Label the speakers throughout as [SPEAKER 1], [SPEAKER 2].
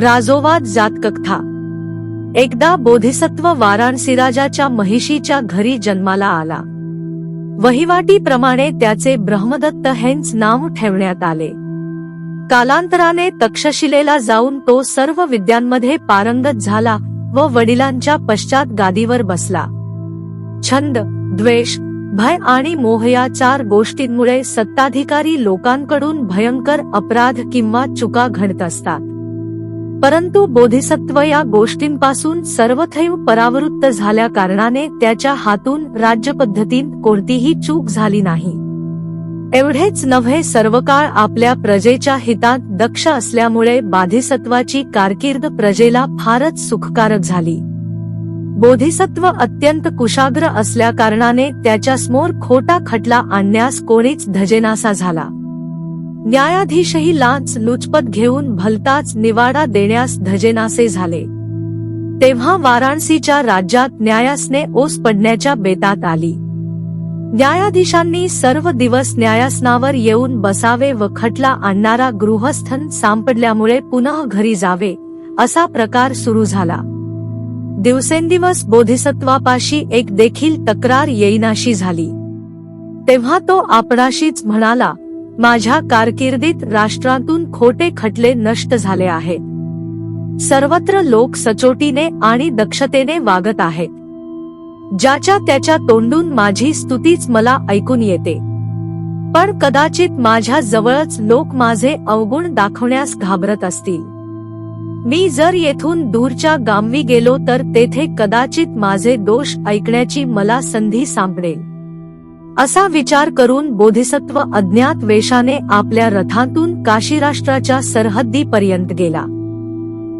[SPEAKER 1] राजोवाद जातकथा. एकदा बोधिसत्व वाराणसी राजाच्या महिषीच्या घरी जन्माला आला. वहिवाटीप्रमाणे त्याचे ब्रह्मदत्त हेंच नाव ठेवण्यात आले. कालांतराने तक्षशिलेला जाऊन तो सर्व विद्यांमध्ये पारंगत झाला व वडिलांच्या पश्चात गादीवर बसला. छंद द्वेष भय आणि मोह या चार गोष्टींमुळे सत्ताधिकारी लोकांकडून भयंकर अपराध किंवा चुका घडत असतात. परंतु बोधिसत्व या गोष्टींपासून सर्वथैव परावृत्त झाल्या कारणाने त्याच्या हातून राज्यपद्धतीत कोणतीही चूक झाली नाही. एवढेच नव्हे सर्व काळ आपल्या प्रजेच्या हितात दक्ष असल्यामुळे बाधिसत्वाची कारकीर्द प्रजेला फारच सुखकारक झाली. बोधिसत्व अत्यंत कुशाग्र असल्या कारणाने त्याच्यासमोर खोटा खटला आणण्यास कोणीच धजेनासा झाला. न्यायाधीशही लाच लुचपत घेऊन भलताच निवाडा देण्यास धजेनासे झाले. तेव्हा वाराणसीच्या राज्यात न्यायासने ओस पडण्याच्या बेतात आली. न्यायाधीशांनी सर्व दिवस न्यायासनावर येऊन बसावे व खटला आणणारा गृहस्थन सापडल्यामुळे पुनः घरी जावे असा प्रकार सुरू झाला. दिवसेंदिवस बोधिसत्वापाशी एक देखील तक्रार येईनाशी झाली. तेव्हा तो आपणाशीच म्हणाला माझ्या कारकिर्दीत राष्ट्रातून खोटे खटले नष्ट झाले आहेत सर्वत्र लोक सचोटीने आणि दक्षतेने वागत आहेत. ज्याच्या त्याच्या तोंडून माझी स्तुतीच मला ऐकून येते. पण कदाचित माझ्या जवळच लोक माझे अवगुण दाखवण्यास घाबरत असतील. मी जर येथून दूरच्या गामवी गेलो तर तेथे कदाचित माझे दोष ऐकण्याची मला संधी सापडेल. असा विचार करून बोधिसत्व अज्ञात वेशाने आपल्या रथातून काशीराष्ट्राच्या सरहद्दीपर्यंत गेला.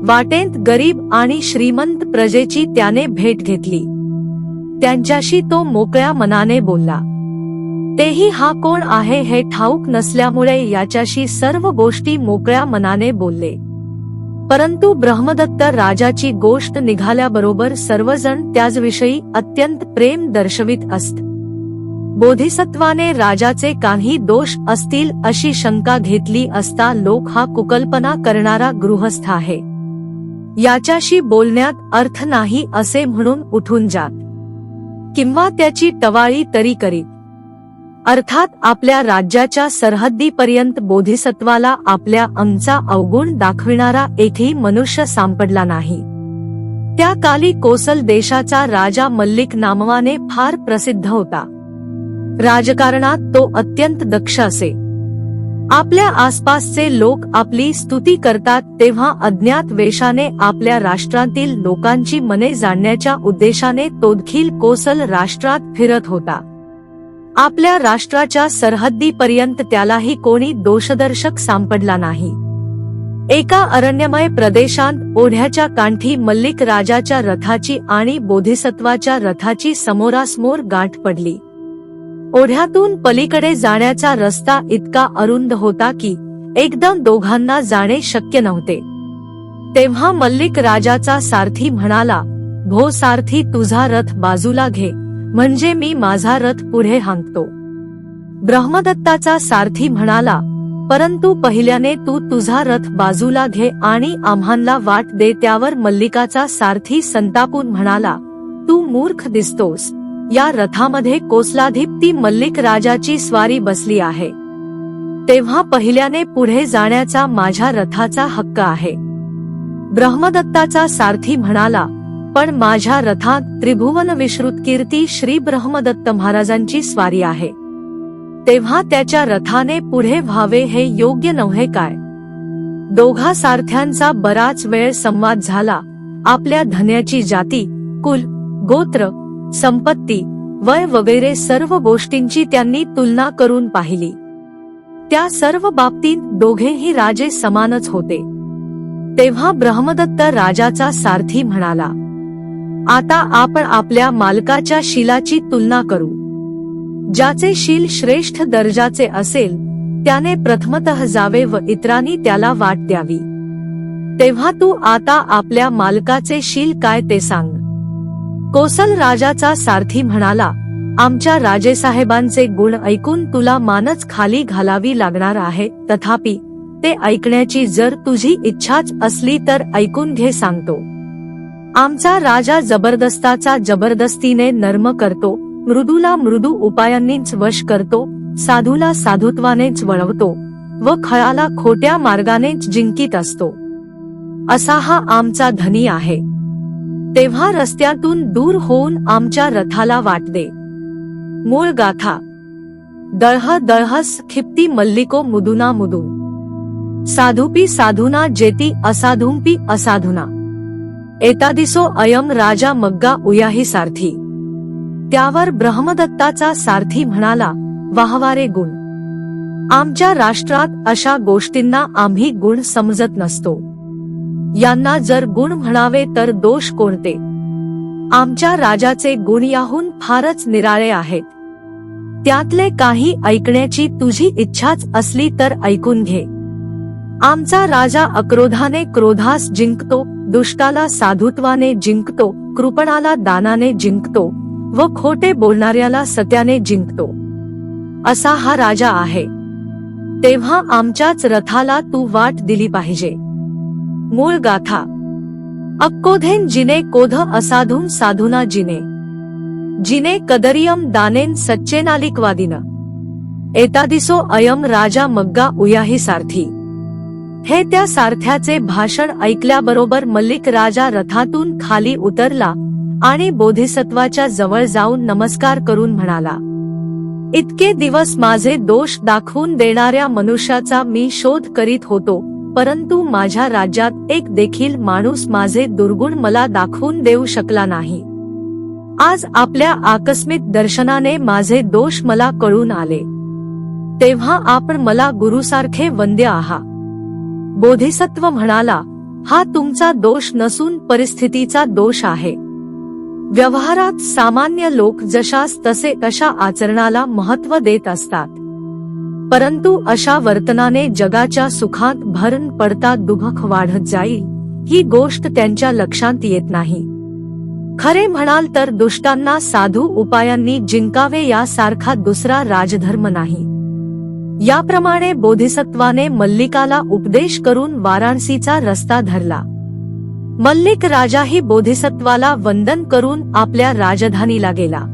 [SPEAKER 1] वाटेंत गरीब आणि श्रीमंत प्रजेची त्याने भेट घेतली. त्यांच्याशी तो मोकळ्या मनाने बोलला. तेही हा कोण आहे हे ठाऊक नसल्यामुळे याच्याशी सर्व गोष्टी मोकळ्या मनाने बोलले. परंतु ब्रह्मदत्त राजाची गोष्ट निघाल्याबरोबर सर्वजण त्याचविषयी अत्यंत प्रेम दर्शवित असत. बोधिसत्वाने राजाचे काही दोष असतील अशी शंका घेतली असता लोक हा कुकल्पना करणारा गृहस्थ आहे. याच्याशी बोलण्यात अर्थ नाही असे म्हणून उठून जात किंवा त्याची टवाळी तरी करीत अर्थात आपल्या राज्याच्या सरहद्दीपर्यंत बोधिसत्वाला आपल्या अंगचा अवगुण दाखविणारा एकही मनुष्य सापडला नाही. त्या काली कोसल देशाचा राजा मल्लिक नामवाने फार प्रसिद्ध होता. राजकारणात तो अत्यंत दक्ष असे. आपल्या आसपासचे लोक आपली स्तुती करतात तेव्हा अज्ञात वेशाने आपल्या राष्ट्रातील लोकांची मने जाणण्याच्या उद्देशाने तोदखील कोसल राष्ट्रात फिरत होता. आपल्या राष्ट्राच्या सरहद्दीपर्यंत त्यालाही कोणी दोषदर्शक सापडला नाही. एका अरण्यमय प्रदेशांत ओढ्याच्या कांठी मल्लिक राजाच्या रथाची आणि बोधिसत्वाच्या रथाची समोरासमोर गाठ पडली. ओढ्यातून पलीकडे जाण्याचा रस्ता इतका अरुंद होता की एकदम दोघांना जाणे शक्य नव्हते. तेव्हा मल्लिक राजाचा सारथी म्हणाला भो सारथी तुझा रथ बाजूला घे म्हणजे मी माझा रथ पुढे हांकतो. ब्रह्मदत्ताचा सारथी म्हणाला परंतु पहिल्याने तू तुझा रथ बाजूला घे आणि आम्हांना वाट दे त्यावर मल्लिकाचा सारथी संतापून म्हणाला तू मूर्ख दिसतोस. या रथामध्ये कोसलाधिप मल्लिक राजाची स्वारी बसली आहे. तेव्हा पहिल्याने पुढे जाण्याचा माझ्या रथाचा हक्क आहे. ब्रह्मदत्ताचा सारथी म्हणाला पण माझ्या रथात त्रिभुवन विश्रुत कीर्ती श्री ब्रह्मदत्त महाराजांची स्वारी आहे. तेव्हा त्याच्या रथाने पुढे व्हावे हे योग्य नव्हे काय दोघा सारथ्यांचा बराच वेळ संवाद झाला. आपल्या धन्याची जाती कुल गोत्र संपत्ती वय वगैरे सर्व गोष्टींची त्यांनी तुलना करून पाहिली. त्या सर्व बाबतीत दोघेही राजे समानच होते. तेव्हा ब्रह्मदत्त राजाचा सारथी म्हणाला आता आपण आपल्या मालकाच्या शिलाची तुलना करू. ज्याचे शील श्रेष्ठ दर्जाचे असेल त्याने प्रथमतः जावे व इतरांनी त्याला वाट द्यावी. तेव्हा तू आता आपल्या मालकाचे शील काय ते सांग. कोसल राजाचा सारथी म्हणाला आमच्या राजेसाहेबांचे गुण ऐकून तुला मानच खाली घालावी लागणार आहे. तथापि ते ऐकण्याची जर तुझी इच्छाच असली तर ऐकून घे सांगतो. आमचा राजा जबरदस्ताचा जबरदस्तीने नर्म करतो मृदूला मृदू उपायांनीच वश करतो साधूला साधुत्वानेच वळवतो व खळाला खोट्या मार्गानेच जिंकीत असतो. असा हा आमचा धनी आहे. तेव्हा रस्त्यातून दूर होऊन आमच्या रथाला वाट दे मूळ गाथा. दळह दळहस खिप्ती मल्लिको मुदुना मुदू. साधुपी साधुना जेती असाधुंपी असाधुना. एतादिसो अयम राजा मग्गा उयाही सारथी. त्यावर ब्रह्मदत्ताचा सारथी म्हणाला वाहवारे गुण. आमच्या राष्ट्रात अशा गोष्टींना आम्ही गुण समजत नसतो. यांना जर गुण म्हणावे तर दोष कोणते? आमच्या राजाचे गुण याहून फारच निराळे आहेत. त्यातले काही ऐकण्याची तुझी इच्छाच असली तर ऐकून घे. आमचा राजा अक्रोधाने क्रोधास जिंकतो दुष्टाला साधुत्वाने जिंकतो कृपणाला दानाने जिंकतो व खोटे बोलणाऱ्याला सत्याने जिंकतो. असा हा राजा आहे. तेव्हा आमच्याच रथाला तू वाट दिली पाहिजे. मूळ गाथा. अक्कोधेन जिने कोध असाधून साधुना जिने. जिने कदरियम दानेन सच्चेनालिकवादिन. एतादिसो अयम राजा मग्गा उयाही सारथी. हे त्या सारथ्याचे भाषण ऐकल्याबरोबर मल्लिक राजा रथातून खाली उतरला आणि बोधिसत्वाच्या जवळ जाऊन नमस्कार करून म्हणाला इतके दिवस माझे दोष दाखवून देणाऱ्या मनुष्याचा मी शोध करीत होतो परंतु माझ्या राज्यात एक देखील माणूस माझे दुर्गुण मला दाखवून देऊ शकला नाही. आज आपल्या आकस्मिक दर्शनाने माझे दोष मला कळून आले. तेव्हा आपण मला गुरुसारखे वंद्य आहात बोधिसत्व म्हणाला हा तुमचा दोष नसून परिस्थितीचा दोष आहे. व्यवहारात सामान्य लोक जशास तसे अशा आचरणाला महत्त्व देत असतात. परंतु अशा वर्तनाने जगाच्या सुखात भरण पडता दुभख वाढत जाईल ही गोष्ट त्यांच्या लक्षात येत नाही. खरे म्हणाल तर दुष्टांना साधू उपायांनी जिंकावे यासारखा दुसरा राजधर्म नाही. याप्रमाणे बोधिसत्वाने मल्लिकाला उपदेश करून वाराणसीचा रस्ता धरला. मल्लिक राजाही बोधिसत्वाला वंदन करून आपल्या राजधानीला गेला.